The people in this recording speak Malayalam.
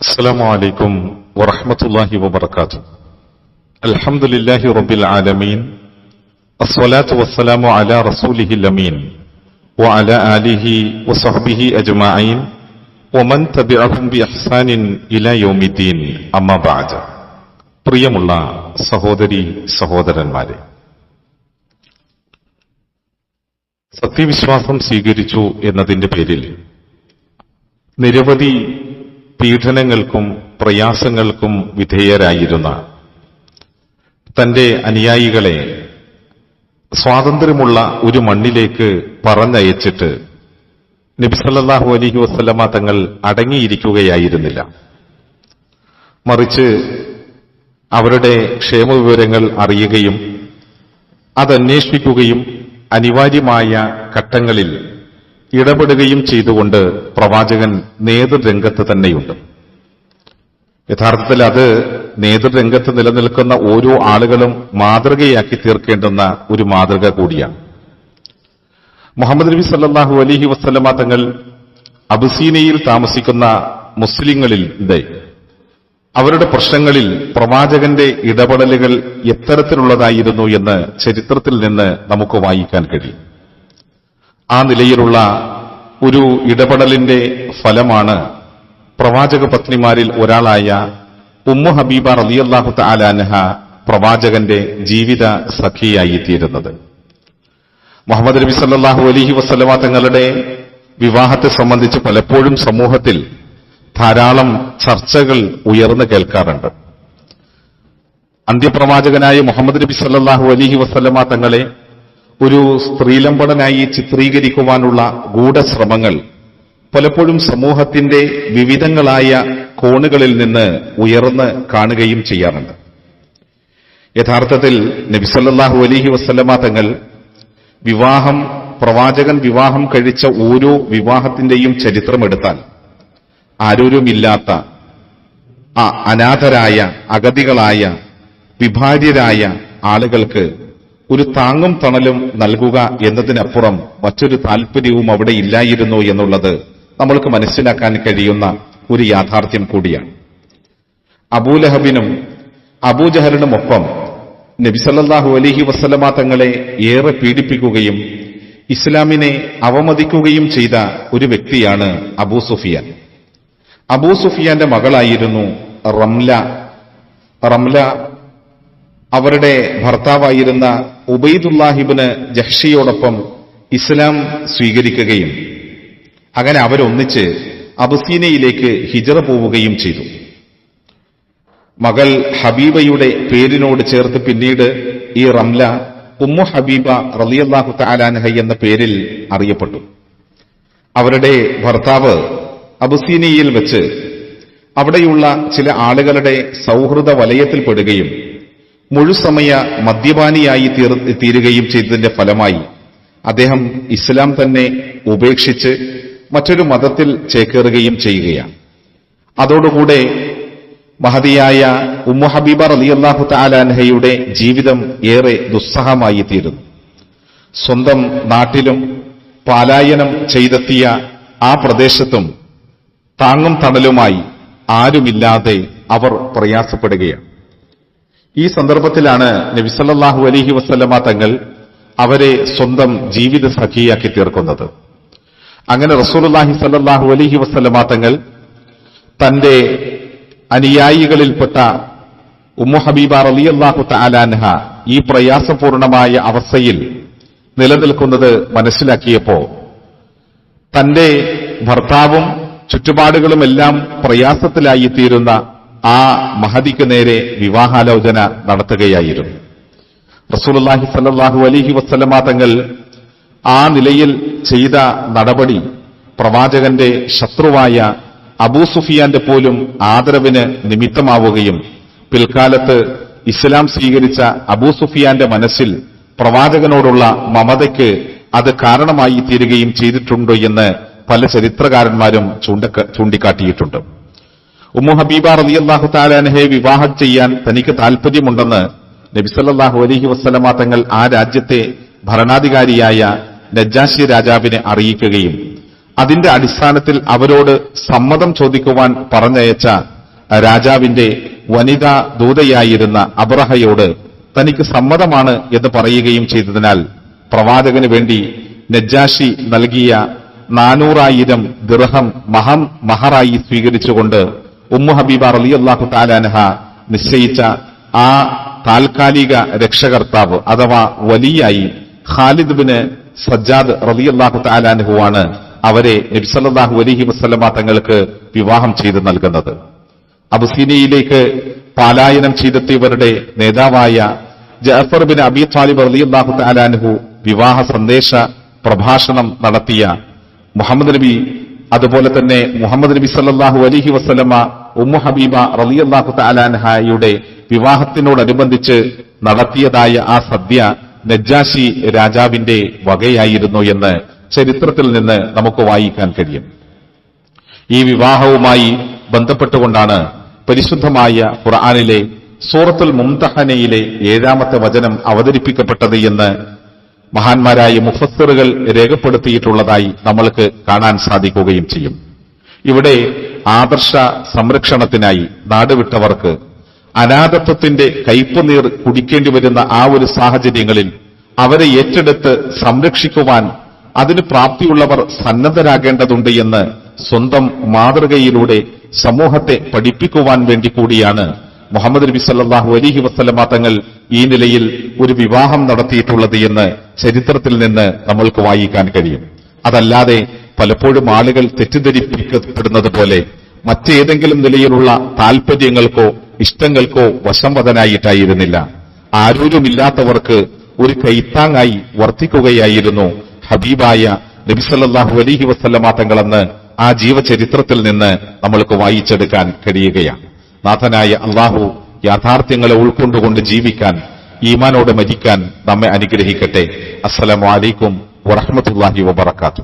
السلام عليكم ورحمة الله وبركاته الحمد لله رب العالمين الصلاة والسلام على رسوله الأمين وعلى آله وصحبه أجمعين ومن تبعهم بإحسان إلى يوم الدين أما بعد പ്രിയമുള്ള സഹോദരി സഹോദരന്മാരെ സത്യവിശ്വാസം സ്വീകരിച്ചു എന്നതിന്റെ പേരിൽ നിരവധി പീഡനങ്ങൾക്കും പ്രയാസങ്ങൾക്കും വിധേയരായിരുന്ന തന്റെ അനുയായികളെ സ്വാതന്ത്ര്യമുള്ള ഒരു മണ്ണിലേക്ക് പറഞ്ഞയച്ചിട്ട് നബിസല്ലാഹു അലഹി വസ്ലമ തങ്ങൾ അടങ്ങിയിരിക്കുകയായിരുന്നില്ല. മറിച്ച് അവരുടെ ക്ഷേമവിവരങ്ങൾ അറിയുകയും അതന്വേഷിക്കുകയും അനിവാര്യമായ ഘട്ടങ്ങളിൽ ഇടപെടുകയും ചെയ്തുകൊണ്ട് പ്രവാചകൻ നേതൃരംഗത്ത് തന്നെയുണ്ട്. യഥാർത്ഥത്തിൽ അത് നേതൃരംഗത്ത് നിലനിൽക്കുന്ന ഓരോ ആളുകളും മാതൃകയാക്കി തീർക്കേണ്ടുന്ന ഒരു മാതൃക കൂടിയാണ്. മുഹമ്മദ് നബി സല്ലാഹു അലഹി വസ്ലമ തങ്ങൾ അബുസീനയിൽ താമസിക്കുന്ന മുസ്ലിങ്ങളിൽ അവരുടെ പ്രശ്നങ്ങളിൽ പ്രവാചകന്റെ ഇടപെടലുകൾ എത്തരത്തിലുള്ളതായിരുന്നു എന്ന് ചരിത്രത്തിൽ നിന്ന് നമുക്ക് വായിക്കാൻ കഴിയും. ആ നിലയിലുള്ള ഒരു ഇടപെടലിന്റെ ഫലമാണ് പ്രവാചക പത്നിമാരിൽ ഒരാളായ ഉമ്മു ഹബീബ റലിയല്ലാഹു താലാനഹ പ്രവാചകന്റെ ജീവിത സഖിയായി സഖിയായിത്തീരുന്നത്. മുഹമ്മദ് നബി സല്ലാഹു അലഹി വസ്ലമ തങ്ങളുടെ വിവാഹത്തെ സംബന്ധിച്ച് പലപ്പോഴും സമൂഹത്തിൽ ധാരാളം ചർച്ചകൾ ഉയർന്നു കേൾക്കാറുണ്ട്. അന്ത്യപ്രവാചകനായ മുഹമ്മദ് നബി സല്ലാഹു അലഹി വസ്ലമ തങ്ങളെ ഒരു സ്ത്രീലമ്പടനായി ചിത്രീകരിക്കുവാനുള്ള ഗൂഢശ്രമങ്ങൾ പലപ്പോഴും സമൂഹത്തിന്റെ വിവിധങ്ങളായ കോണുകളിൽ നിന്ന് ഉയർന്ന് കാണുകയും ചെയ്യാറുണ്ട്. യഥാർത്ഥത്തിൽ നബിസല്ലാഹു അലഹി വസ്ലമ തങ്ങൾ വിവാഹം പ്രവാചകൻ വിവാഹം കഴിച്ച ഓരോ വിവാഹത്തിന്റെയും ചരിത്രമെടുത്താൽ ആരോരുമില്ലാത്ത അനാഥരായ അഗതികളായ വിഭാര്യരായ ആളുകൾക്ക് ഒരു താങ്ങും തണലും നൽകുക എന്നതിനപ്പുറം മറ്റൊരു താൽപര്യവും അവിടെ ഇല്ലായിരുന്നു എന്നുള്ളത് നമ്മൾക്ക് മനസ്സിലാക്കാൻ കഴിയുന്ന ഒരു യാഥാർത്ഥ്യം കൂടിയാണ്. അബൂലഹബിനും അബൂജഹലിനുമൊപ്പം നബിസല്ലാഹു അലഹി വസ്ലമ തങ്ങളെ ഏറെ പീഡിപ്പിക്കുകയും ഇസ്ലാമിനെ അവമതിക്കുകയും ചെയ്ത ഒരു വ്യക്തിയാണ് അബൂ സുഫിയാൻ. അബൂ സുഫിയാന്റെ മകളായിരുന്നു റംല. റംല അവരുടെ ഭർത്താവായിരുന്ന ഉബൈദുല്ലാഹിബിന് ജഹ്ഷിയോടൊപ്പം ഇസ്ലാം സ്വീകരിക്കുകയും അങ്ങനെ അവരൊന്നിച്ച് അബസീനയിലേക്ക് ഹിജറ പോവുകയും ചെയ്തു. മകൾ ഹബീബയുടെ പേരിനോട് ചേർത്ത് പിന്നീട് ഈ റംല ഉമ്മു ഹബീബ റലിയല്ലാഹു താലാൻഹ എന്ന പേരിൽ അറിയപ്പെട്ടു. അവരുടെ ഭർത്താവ് അബുസീനയിൽ വെച്ച് അവിടെയുള്ള ചില ആളുകളുടെ സൗഹൃദ വലയത്തിൽപ്പെടുകയും മുഴുസമയ മദ്യപാനിയായി തീരുകയും ചെയ്തതിന്റെ ഫലമായി അദ്ദേഹം ഇസ്ലാം തന്നെ ഉപേക്ഷിച്ച് മറ്റൊരു മതത്തിൽ ചേക്കേറുകയും ചെയ്യുകയാണ്. അതോടുകൂടെ മഹതിയായ ഉമ്മു ഹബീബ റലിയല്ലാഹു താലാൻഹയുടെ ജീവിതം ഏറെ ദുസ്സഹമായി തീരുന്നു. സ്വന്തം നാട്ടിലും പാലായനം ചെയ്തെത്തിയ ആ പ്രദേശത്തും താങ്ങും തണലുമായി ആരുമില്ലാതെ അവർ പ്രയാസപ്പെടുകയാണ്. ഈ സന്ദർഭത്തിലാണ് നബിസല്ലാഹു അലഹി വസ്ലമ തങ്ങൾ അവരെ സ്വന്തം ജീവിത സഖിയാക്കി തീർക്കുന്നത്. അങ്ങനെ റസൂലുല്ലാഹി സല്ലാഹു അലഹി വസ്ലമ തങ്ങൾ തന്റെ അനുയായികളിൽപ്പെട്ട ഉമ്മു ഹബീബ റലിയല്ലാഹു താലാൻഹ ഈ പ്രയാസപൂർണമായ അവസ്ഥയിൽ നിലനിൽക്കുന്നത് മനസ്സിലാക്കിയപ്പോ തന്റെ ഭർത്താവും ചുറ്റുപാടുകളുമെല്ലാം പ്രയാസത്തിലായി തീരുന്ന ആ മഹതിക്ക് നേരെ വിവാഹാലോചന നടത്തുകയായിരുന്നു. റസൂലുല്ലാഹി സല്ലാഹു അലിഹി വസ്ലമ തങ്ങൾ ആ നിലയിൽ ചെയ്ത നടപടി പ്രവാചകന്റെ ശത്രുവായ അബൂ സുഫിയാന്റെ പോലും ആദരവിന് നിമിത്തമാവുകയും പിൽക്കാലത്ത് ഇസ്ലാം സ്വീകരിച്ച അബൂ സുഫിയാന്റെ മനസ്സിൽ പ്രവാചകനോടുള്ള മമതയ്ക്ക് അത് കാരണമായി തീരുകയും ചെയ്തിട്ടുണ്ടോ എന്ന് പല ചരിത്രകാരന്മാരും ചൂണ്ടിക്കാട്ടിയിട്ടുണ്ട്. ഉമ്മു ഹബീബ റലിയല്ലാഹു താലാനഹെ വിവാഹം ചെയ്യാൻ തനിക്ക് താൽപര്യമുണ്ടെന്ന് നബിസല്ലാഹു അലഹി വസ്സലമ തങ്ങൾ ആ രാജ്യത്തെ ഭരണാധികാരിയായ നജാശി രാജാവിനെ അറിയിക്കുകയും അതിന്റെ അടിസ്ഥാനത്തിൽ അവരോട് സമ്മതം ചോദിക്കുവാൻ പറഞ്ഞയച്ച രാജാവിന്റെ വനിതാ ദൂതയായിരുന്ന അബ്രഹയോട് തനിക്ക് സമ്മതമാണ് എന്ന് പറയുകയും ചെയ്തതിനാൽ പ്രവാചകന് വേണ്ടി നജ്ജാഷി നൽകിയ നാനൂറായിരം ദിർഹം മഹം മഹറായി സ്വീകരിച്ചുകൊണ്ട് ഉമ്മു ഹബീബ റലി അള്ളാഹു താലാനഹ നിശ്ചയിച്ച ആ താൽക്കാലിക രക്ഷകർത്താവ് അഥവാ വലിയായി ഖാലിദ് ബിന് സജ്ജാദ് റലി അള്ളാഹു താലാനഹുവാണ് അവരെ നബിസല്ലാഹു അലഹി വസ്ലമ തങ്ങൾക്ക് വിവാഹം ചെയ്ത് നൽകുന്നത്. അബുസീനയിലേക്ക് പാലായനം ചെയ്തെത്തിയവരുടെ നേതാവായ Jafar bin Abi Talib Ali അള്ളാഹു താലാനഹു വിവാഹ സന്ദേശ പ്രഭാഷണം നടത്തിയ മുഹമ്മദ് നബി അതുപോലെ തന്നെ മുഹമ്മദ് നബി സല്ലാഹു അലഹി വസ്ലമ ഉമ്മു ഹബീബ റലിയല്ലാഹു താലാൻഹായുടെ വിവാഹത്തിനോടനുബന്ധിച്ച് നടത്തിയതായ ആ സദ്യ നജ്ജാശി രാജാവിന്റെ വകയായിരുന്നു എന്ന് ചരിത്രത്തിൽ നിന്ന് നമുക്ക് വായിക്കാൻ കഴിയും. ഈ വിവാഹവുമായി ബന്ധപ്പെട്ടുകൊണ്ടാണ് പരിശുദ്ധമായ ഖുർആാനിലെ സൂറത്തുൽ മുംതഹനയിലെ ഏഴാമത്തെ വചനം അവതരിപ്പിക്കപ്പെട്ടത് എന്ന് മഹാന്മാരായ മുഫസ്സിറുകൾ രേഖപ്പെടുത്തിയിട്ടുള്ളതായി നമ്മൾക്ക് കാണാൻ സാധിക്കുകയും ചെയ്യും. ഇവിടെ ആദർശ സംരക്ഷണത്തിനായി നാടുവിട്ടവർക്ക് അനാഥത്വത്തിന്റെ കയ്പുനീർ കുടിക്കേണ്ടി വരുന്ന ആ ഒരു സാഹചര്യങ്ങളിൽ അവരെ ഏറ്റെടുത്ത് സംരക്ഷിക്കുവാൻ അതിന് പ്രാപ്തിയുള്ളവർ സന്നദ്ധരാകേണ്ടതുണ്ട് എന്ന് സ്വന്തം മാതൃകയിലൂടെ സമൂഹത്തെ പഠിപ്പിക്കുവാൻ വേണ്ടി കൂടിയാണ് മുഹമ്മദ് നബി സല്ലാഹു അലിഹി വസ്ലമ തങ്ങൾ ഈ നിലയിൽ ഒരു വിവാഹം നടത്തിയിട്ടുള്ളത് എന്ന് ചരിത്രത്തിൽ നിന്ന് നമ്മൾക്ക് വായിക്കാൻ കഴിയും. അതല്ലാതെ പലപ്പോഴും ആളുകൾ തെറ്റിദ്ധരിപ്പിക്കപ്പെടുന്നത് പോലെ മറ്റേതെങ്കിലും നിലയിലുള്ള താൽപര്യങ്ങൾക്കോ ഇഷ്ടങ്ങൾക്കോ വശംവദനായിട്ടായിരുന്നില്ല ആരൂരുമില്ലാത്തവർക്ക് ഒരു കൈത്താങ്ങായി വർത്തിക്കുകയായിരുന്നു ഹബീബായ നബിസല്ലാഹു അലഹി വസ്ലമാ തങ്ങളെന്ന് ആ ജീവചരിത്രത്തിൽ നിന്ന് നമ്മൾക്ക് വായിച്ചെടുക്കാൻ കഴിയുകയാണ്. നാഥനായ അള്ളാഹു യാഥാർത്ഥ്യങ്ങളെ ഉൾക്കൊണ്ടുകൊണ്ട് ജീവിക്കാൻ ഈമാനോടെ മരിക്കാൻ നമ്മെ അനുഗ്രഹിക്കട്ടെ. അസ്സലാമു അലൈക്കും വറഹമത്തല്ലാഹി വബർക്കാത്തു